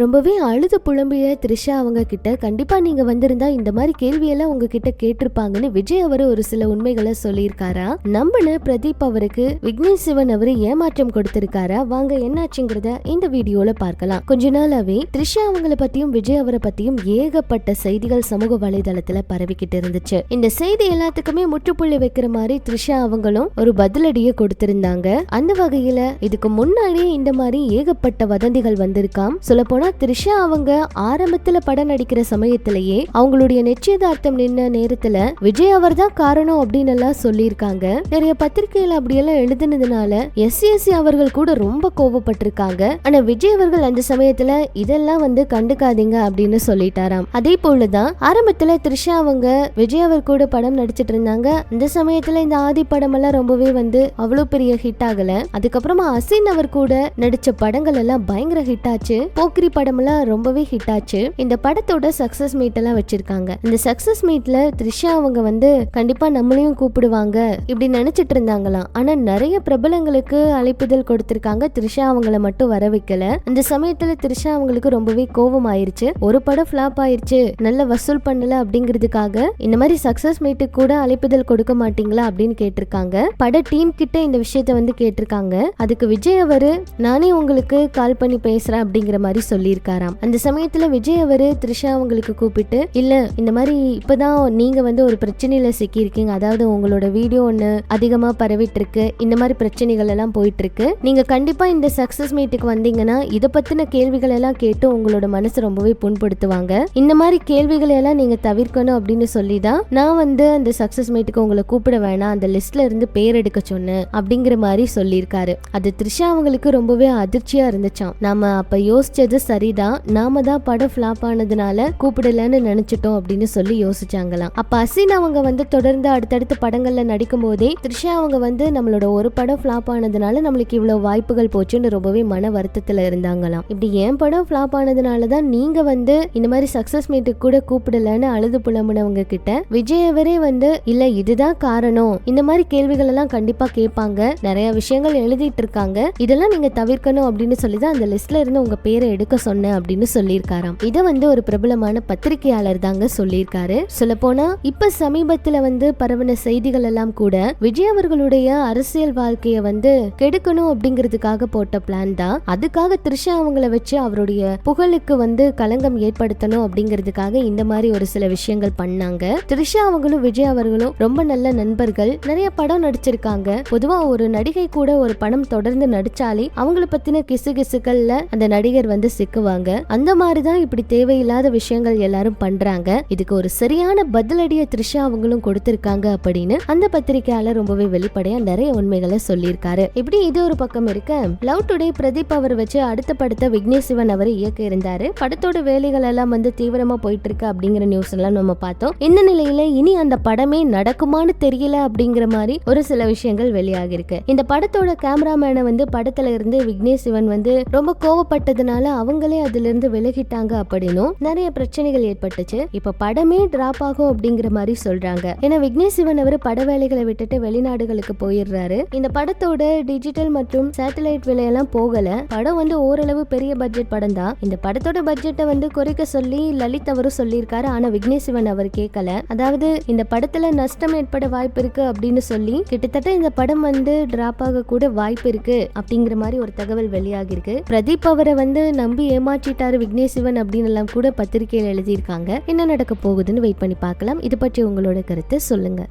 ரொம்பவே அழுது புலம்பிய த்ரிஷா அவங்க கிட்ட கண்டிப்பா நீங்க வந்திருந்தா இந்த மாதிரி கேள்வியெல்லாம் உங்ககிட்ட கேட்டிருப்பாங்கன்னு விஜய் அவர் ஒரு சில உண்மைகளை சொல்லியிருக்காரா? நம்பின பிரதீப் அவருக்கு விக்னேஷ் சிவன் அவரு ஏமாற்றம் கொடுத்திருக்காரா? வாங்க என்னாச்சுங்கிறத இந்த வீடியோல பார்க்கலாம். கொஞ்ச நாளாவே த்ரிஷா அவங்கள பத்தியும் விஜய் அவரை பத்தியும் ஏகப்பட்ட செய்திகள் சமூக வலைதளத்துல பரவிக்கிட்டு இருந்துச்சு. இந்த செய்தி எல்லாத்துக்குமே முற்றுப்புள்ளி வைக்கிற மாதிரி த்ரிஷா அவங்களும் ஒரு பதிலடியை கொடுத்திருந்தாங்க. அந்த வகையில இதுக்கு முன்னாடியே இந்த மாதிரி ஏகப்பட்ட வதந்திகள் வந்திருக்காம். சொல்ல போனா த்ரிஷா அவங்க ஆரம்பத்துல படம் நடிக்கிற சமயத்திலேயே அவங்களுடைய நிச்சயதார்த்தம் நின்ன நேரத்துல விஜய் அவர் தான் காரணம் அப்படின்னு எல்லாம் சொல்லியிருக்காங்க. நிறைய பத்திரிகையில அப்படியெல்லாம் எழுதுனதுனால எஸ் எஸ் அவர்கள் கூட ரொம்ப கோவப்பட்டிருக்காங்க. ஆனா விஜய் அவர்கள் அந்த சமயத்துல இதெல்லாம் வந்து கண்டுக்காதீங்க அப்படின்னு சொல்லிட்டாராம். அதே போலதான் ஆரம்பத்துல த்ரிஷா அவங்க விஜய் அவர் கூட படம் நடிச்சிட்டு இருந்தாங்க. அந்த சமயத்துல இந்த ஆதி படம் எல்லாம் ரொம்பவே வந்து அவ்வளவு பெரிய ஹிட் ஆகல. அதுக்கப்புறமா அசின் அவர் கூட நடிச்ச படங்கள் எல்லாம் பயங்கர ஹிட் ஆச்சு. போக்கிரி படம்லாம் ரொம்பவே ஹிட் ஆச்சு. இந்த படத்தோட சக்சஸ் மீட் எல்லாம் வச்சிருக்காங்க. இந்த சக்சஸ் மீட்ல த்ரிஷா அவங்க வந்து கண்டிப்பா நம்மளையும் கூப்பிடுவாங்க இப்படி நினைச்சிட்டு இருந்தாங்களாம். ஆனா நிறைய பிரபலங்களுக்கு அழைப்புதல் கொடுத்திருக்காங்க. த்ரிஷா அவங்கள மட்டும் வர வைக்கல. அந்த சமயத்துல த்ரிஷா அவங்களுக்கு ரொம்பவே கோபம் ஆயிருச்சு. ஒரு படம் ஃபிளாப் ஆயிருச்சு. நல்ல வசூல் பண்ணல அப்படிங்கிறதுக்காக இந்த மாதிரி சக்சஸ் மீட்டுக்கு கூட அழைப்புதல் கொடுக்க மாட்டீங்களா அப்படின்னு கேட்டிருக்காங்க. பட டீம் கிட்ட இந்த விஷயத்த வந்து கேட்டிருக்காங்க. அதுக்கு விஜய் அவரு நானே உங்களுக்கு கால் பண்ணி பேசுறேன் அப்படிங்கிற மாதிரி சொல்லியிருக்காராம். அந்த சமயத்துல விஜய் அவரு த்ரிஷா அவங்களுக்கு கூப்பிட்டு இல்ல இந்த மாதிரி இப்பதான் நீங்க வந்து ஒரு பிரச்சனையில சிக்கி இருக்கீங்க அதாவது உங்களோட வீடியோ ஒண்ணு அதிகமா பரவிட்டு இருக்கு இந்த மாதிரி பிரச்சனைகள் எல்லாம் போயிட்டு இருக்கு நீங்க கண்டிப்பா இந்த சக்சஸ் மீட்டுக்கு வந்தீங்கன்னா இதை பத்தின கேள்விகள் எல்லாம் கேட்டு உங்களோட மனசு ரொம்பவே புண்படுத்துவாங்க. இந்த மாதிரி கேள்விகளை எல்லாம் நீங்க தவிர்க்கணும் அப்படின்னு சொல்லி தான் நான் வந்து அந்த சக்சஸ் மீட்டுக்கு உங்களை கூப்பிட வேணாம். அந்த லிஸ்ட்ல இருந்து பேர் எடுக்க சொன்னேன் அப்படிங்கிற மாதிரி சொல்லியிருக்காரு. அது த்ரிஷா அவங்களுக்கு ரொம்பவே அதிர்ச்சியா இருந்துச்சாம். நாம அப்ப யோசிச்சது சரிதான். நாம தான் படம் ஃபிளாப் ஆனதுனால கூப்பிடலன்னு நினைச்சிட்டோம் அப்படின்னு சொல்லி யோசிச்சாங்களாம். அப்ப அசின் அவங்க வந்து தொடர்ந்து அடுத்தடுத்த படங்கள்ல நடிக்கும் போதே த்ரிஷா அவங்க வந்து நம்மளோட ஒரு படம் ஃபிளாப் ஆனதுனால நம்மளுக்கு இவ்வளவு வாய்ப்புகள் போச்சுன்னு ரொம்பவே மன வருத்தத்துல இருந்தாங்களாம். இப்படி என் படம் ஃபிளாப் ஆனதுனால தான் நீங்க வந்து இந்த மாதிரி சக்சஸ் மீட்டுக்கு கூட கூப்பிடலன்னு அழுது புலம்புனவங்க கிட்ட விஜயவரே வந்து இல்ல இதுதான் காரணம். இந்த மாதிரி கேள்விகள் எல்லாம் கண்டிப்பா கேட்பாங்க. நிறைய விஷயங்கள் எழுதிட்டு இருக்காங்க. இதெல்லாம் நீங்க தவிர்க்கணும் அப்படின்னு சொல்லி தான் அந்த லிஸ்ட்ல இருந்து உங்க பேரை எடுக்க சொன்னேன் அப்படின்னு சொல்லியிருக்காராம். இதை வந்து ஒரு பிரபலமான பத்திரிகையாளர் தாங்க சொல்லியிருக்காரு. சொல்ல போனா இப்ப சமீபத்துல வந்து பரவன செய்திகள் எல்லாம் கூட விஜய் அவர்களுடைய அரசியல் வாழ்க்கைய வந்து கெடுக்கணும் அப்படிங்கிறதுக்காக போட்ட பிளான் தான். அதுக்காக த்ரிஷா அவங்கள வச்சு அவருடைய புகழுக்கு வந்து களங்கம் ஏற்படுத்தணும் அப்படிங்கிறதுக்காக இந்த மாதிரி ஒரு சில விஷயங்கள் பண்ணாங்க. த்ரிஷா அவங்களும் விஜய் அவர்களும் ரொம்ப நல்ல நண்பர்கள். நிறைய படம் நடிச்சிருக்காங்க. பொதுவா ஒரு நடிகை கூட ஒரு படம் தொடர்ந்து நடிச்சாலே அவங்கள பத்தின கிசு கிசுக்கள்ல அந்த நடிகர் வந்து சிக்குவாங்க அந்த மாதிரி தான் இப்படி தேவையில்லாத விஷயங்கள் எல்லாரும் பண்றாங்க. இதுக்கு ஒரு சரியான பதிலடியை த்ரிஷா அவங்களும் கொடுத்திருக்காங்க அப்படின்னு அந்த பத்திரிகையாளர் ரொம்பவே வெளிப்படையா நிறைய உண்மைகளை சொல்லியிருக்காரு. இப்படி இது ஒரு பக்கம் இருக்க லவ் டுடே பிரதீப் அவர் வச்சு அடுத்த படத்தை விக்னேஷ் சிவன் அவர் இயக்க இருந்தாரு. படத்தோட வேலைகள் எல்லாம் வந்து தீவிரமா போயிட்டு இருக்கு அப்படிங்கிற நியூஸ் எல்லாம் நம்ம பார்த்தோம். இந்த நிலையில இனி அந்த படமே நடக்குமான்னு தெரியல அப்படிங்கிற மாதிரி ஒரு சில விஷயங்கள் வெளியாகி இருக்கு இந்த படத்தோட கேமராமேனை வந்து படத்துல இருந்து விக்னேஷ் சிவன் வந்து ரொம்ப கோவப்பட்டதுனால அவங்க அவங்களே அதுல இருந்து விலகிட்டாங்க அப்படின்னும் நிறைய பிரச்சனைகள் ஏற்பட்டுச்சு. இப்ப படமே டிராப் ஆகும் அப்படிங்கிற மாதிரி சொல்றாங்க. ஏன்னா விக்னேஷ் சிவன் அவர் பட வேலைகளை விட்டுட்டு வெளிநாடுகளுக்கு போயிடுறாரு. இந்த படத்தோட டிஜிட்டல் மற்றும் சேட்டலைட் விலையெல்லாம் போகல. படம் வந்து ஓரளவு பெரிய பட்ஜெட் படம் தான். இந்த படத்தோட பட்ஜெட்டை வந்து குறைக்க சொல்லி லலித் அவரும் சொல்லியிருக்காரு. ஆனா விக்னேஷ் சிவன் அவர் கேட்கல அதாவது இந்த படத்துல நஷ்டம் ஏற்பட வாய்ப்பு இருக்கு அப்படின்னு சொல்லி கிட்டத்தட்ட இந்த படம் வந்து டிராப் ஆக கூட வாய்ப்பு இருக்கு அப்படிங்கிற மாதிரி ஒரு தகவல் வெளியாகிருக்கு பிரதீப் அவரை வந்து நம்பி ஏமாற்றிட்டாரு விக்னேஷ் சிவன் அப்படின்னு எல்லாம் கூட பத்திரிகையில் எழுதியிருக்காங்க. என்ன நடக்க போகுதுன்னு வெயிட் பண்ணி பார்க்கலாம். இது பற்றி உங்களோட கருத்து சொல்லுங்கள்